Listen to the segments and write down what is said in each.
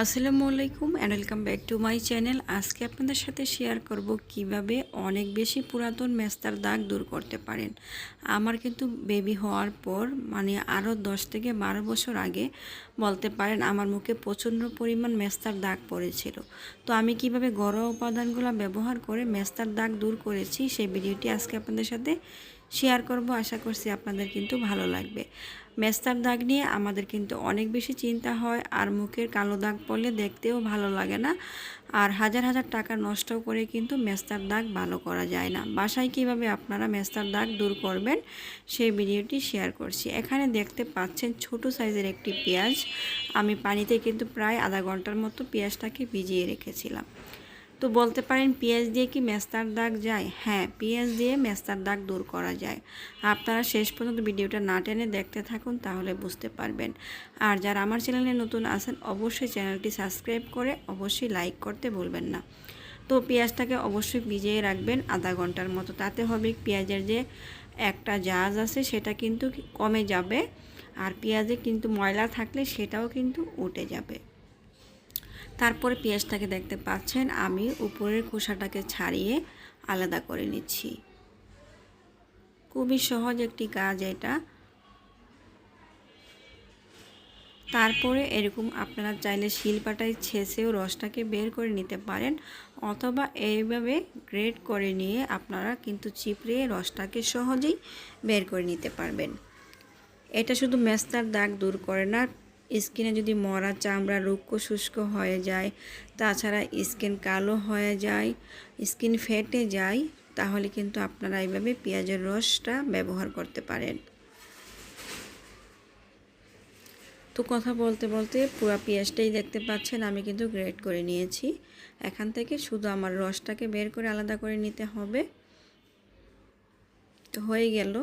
আসসালামু আলাইকুম and welcome back to my channel আজকে আপনাদের সাথে শেয়ার করব কীভাবে অনেক বেশি পুরাতন মেস্তার দাগ দূর করতে পারেন। আমার কিন্তু বেবি হওয়ার পর মানে আরও দশ থেকে বারো বছর আগে বলতে পারেন, আমার মুখে প্রচণ্ড পরিমাণ মেস্তার দাগ পড়েছিল। তো আমি কীভাবে ঘরোয়া উপাদানগুলো ব্যবহার করে মেস্তার দাগ দূর করেছি, সেই ভিডিওটি আজকে আপনাদের সাথে শেয়ার করব। আশা করছি আপনাদের কিন্তু ভালো লাগবে। মেস্তার দাগ নিয়ে আমাদের কিন্তু অনেক বেশি চিন্তা হয় আর মুখের কালো দাগ পড়লে দেখতেও ভালো লাগে না। আর হাজার হাজার টাকা নষ্ট করে কিন্তু মেস্তার দাগ ভালো করা যায় না। বাসায় কীভাবে আপনারা মেস্তার দাগ দূর করবেন সেই ভিডিওটি শেয়ার করছি। এখানে দেখতে পাচ্ছেন ছোট সাইজের একটি পেঁয়াজ। আমি পানিতে কিন্তু প্রায় আধা ঘণ্টার মতো পেঁয়াজটাকে ভিজিয়ে রেখেছিলাম। তো বলতে পারেন পেঁয়াজ দিয়ে কি মেস্তার দাগ যায়? হ্যাঁ পেঁয়াজ দিয়ে মেস্তার দাগ দূর করা যায়। আপনারা শেষ পর্যন্ত ভিডিওটা না টেনে দেখতে থাকুন, তাহলে বুঝতে পারবেন। আর যারা আমার চ্যানেলে নতুন আছেন, অবশ্যই চ্যানেলটি সাবস্ক্রাইব করে অবশ্যই লাইক করতে ভুলবেন না। তো পেঁয়াজটাকে অবশ্যই ভিজিয়ে রাখবেন আধা ঘণ্টার মতো। তাতে হবে পেঁয়াজের যে একটা জাহাজ আছে, সেটা কিন্তু কমে যাবে। আর পেঁয়াজে কিন্তু ময়লা থাকলে সেটাও কিন্তু উঠে যাবে। তারপরে পেঁয়াজটাকে দেখতে পাচ্ছেন, আমি উপরের খোসাটাকে ছাড়িয়ে আলাদা করে নিচ্ছি। খুবই সহজ একটি কাজ এটা। তারপরে এরকম আপনারা চাইলে শিলপাটায় ছেঁচেও রসটাকে বের করে নিতে পারেন, অথবা এইভাবে গ্রেড করে নিয়ে আপনারা কিন্তু চিপড়ে রসটাকে সহজেই বের করে নিতে পারবেন। এটা শুধু মেস্তার দাগ দূর করে না স্কিনে যদি মরা চামড়া রুক্ষ শুষ্ক হয়ে যায়, তাছাড়া স্কিন কালো হয়ে যায়, স্কিন ফেটে যায়, তাহলে কিন্তু আপনারা এইভাবে পেঁয়াজের রসটা ব্যবহার করতে পারেন। তো কথা বলতে বলতে পুরো পেঁয়াজটাই দেখতে পাচ্ছেন, আমি কিন্তু গ্রেড করে নিয়েছি। এখান থেকে শুধু আমার রসটাকে বের করে আলাদা করে নিতে হবে। তো হয়ে গেল।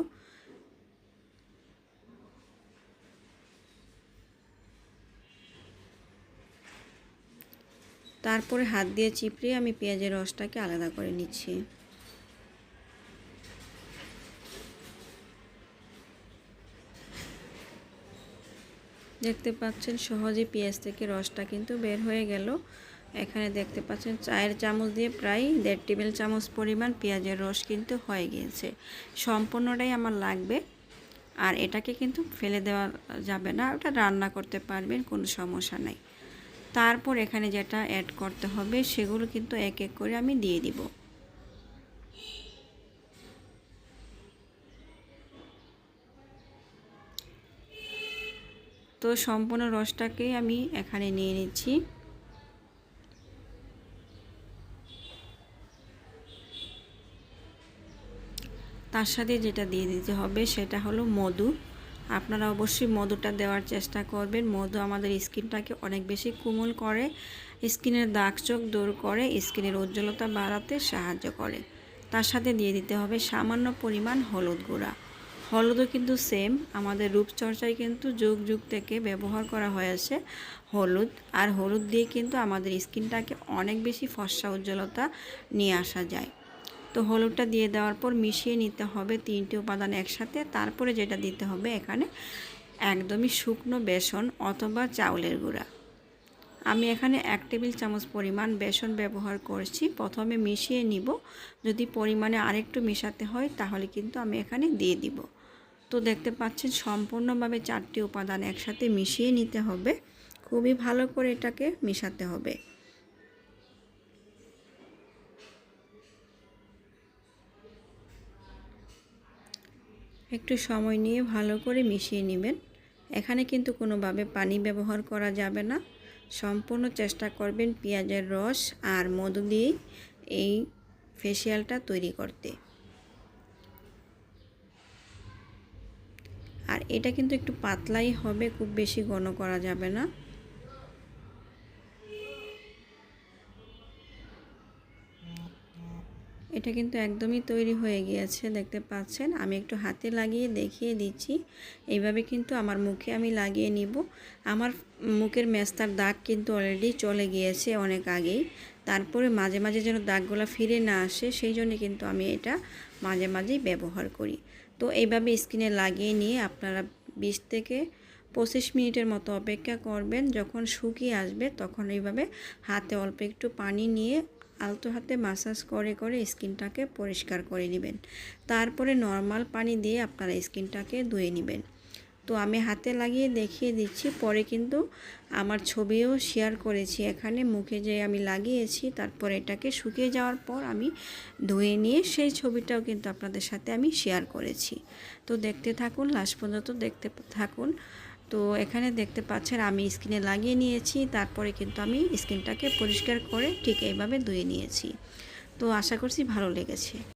তারপরে হাত দিয়ে চিপড়ে আমি পেঁয়াজের রসটাকে আলাদা করে নিচ্ছি। দেখতে পাচ্ছেন সহজে পেঁয়াজ থেকে রসটা কিন্তু বের হয়ে গেল। এখানে দেখতে পাচ্ছেন চায়ের চামচ দিয়ে প্রায় দেড় টেবিল চামচ পরিমাণ পেঁয়াজের রস কিন্তু হয়ে গিয়েছে। সম্পূর্ণটাই আমার লাগবে। আর এটাকে কিন্তু ফেলে দেওয়া যাবে না, ওটা রান্না করতে পারবেন, কোনো সমস্যা নাই। তারপর এখানে যেটা অ্যাড করতে হবে, সেগুলো কিন্তু এক এক করে আমি দিয়ে দিব। তো সম্পূর্ণ রসটাকেই আমি এখানে নিয়ে নিচ্ছি। তার সাথে যেটা দিয়ে দিতে হবে, সেটা হলো মধু। আপনারা অবশ্যই মধুটা দেওয়ার চেষ্টা করবেন। মধু আমাদের স্কিনটাকে অনেক বেশি কোমল করে, স্কিনের দাগ চোখ দূর করে, স্কিনের উজ্জ্বলতা বাড়াতে সাহায্য করে। তার সাথে দিয়ে দিতে হবে সামান্য পরিমাণ হলুদ গুঁড়া। হলুদও কিন্তু সেম আমাদের রূপচর্চায় কিন্তু যুগ যুগ থেকে ব্যবহার করা হয়েছে হলুদ। আর হলুদ দিয়ে কিন্তু আমাদের স্কিনটাকে অনেক বেশি ফর্সা উজ্জ্বলতা নিয়ে আসা যায়। তো হলুদটা দিয়ে দেওয়ার পর মিশিয়ে নিতে হবে তিনটি উপাদান একসাথে। তারপরে যেটা দিতে হবে এখানে একদমই শুকনো বেসন অথবা চাউলের গুঁড়া। আমি এখানে এক টেবিল চামচ পরিমাণ বেসন ব্যবহার করছি। প্রথমে মিশিয়ে নিব। যদি পরিমাণে আরেকটু মেশাতে হয় তাহলে কিন্তু আমি এখানে দিয়ে দিব। তো দেখতে পাচ্ছেন সম্পূর্ণভাবে চারটি উপাদান একসাথে মিশিয়ে নিতে হবে। খুবই ভালো করে এটাকে মেশাতে হবে। একটু সময় নিয়ে ভালো করে মিশিয়ে নেবেন। এখানে কিন্তু কোনোভাবে পানি ব্যবহার করা যাবে না। সম্পূর্ণ চেষ্টা করবেন পেঁয়াজের রস আর মধু দিয়েই এই ফেসিয়ালটা তৈরি করতে। আর এটা কিন্তু একটু পাতলাই হবে, খুব বেশি ঘন করা যাবে না। এটা কিন্তু একদমই তৈরি হয়ে গিয়েছে, দেখতে পাচ্ছেন। আমি একটু হাতে লাগিয়ে দেখিয়ে দিচ্ছি। এইভাবে কিন্তু আমার মুখে আমি লাগিয়ে নিব। আমার মুখের মেস্তার দাগ কিন্তু অলরেডি চলে গিয়েছে অনেক আগেই। তারপরে মাঝে মাঝে যেন দাগগুলো ফিরে না আসে, সেই জন্য কিন্তু আমি এটা মাঝে মাঝেই ব্যবহার করি। তো এইভাবে স্কিনে লাগিয়ে নিয়ে আপনারা বিশ থেকে পঁচিশ মিনিটের মতো অপেক্ষা করবেন। যখন শুকিয়ে আসবে তখন এইভাবে হাতে অল্প একটু পানি নিয়ে আলতো হাতে মাসাজ করে করে স্কিনটাকে পরিষ্কার করে নেবেন। তারপরে নর্মাল পানি দিয়ে আপনারা স্কিনটাকে ধুয়ে নেবেন। তো আমি হাতে লাগিয়ে দেখিয়ে দিচ্ছি, পরে কিন্তু আমার ছবিও শেয়ার করেছি এখানে। মুখে যে আমি লাগিয়েছি, তারপর এটাকে শুকিয়ে যাওয়ার পর আমি ধুয়ে নিয়ে সেই ছবিটাও কিন্তু আপনাদের সাথে আমি শেয়ার করেছি। তো দেখতে থাকুন লাস্ট পর্যন্ত দেখতে থাকুন। তো এখানে দেখতে পাচ্ছেন আমি স্কিনে লাগিয়ে নিয়েছি, তারপরে কিন্তু আমি স্কিনটাকে পরিষ্কার করে ঠিক এইভাবে ধুয়ে নিয়েছি। তো আশা করছি ভালো লেগেছে।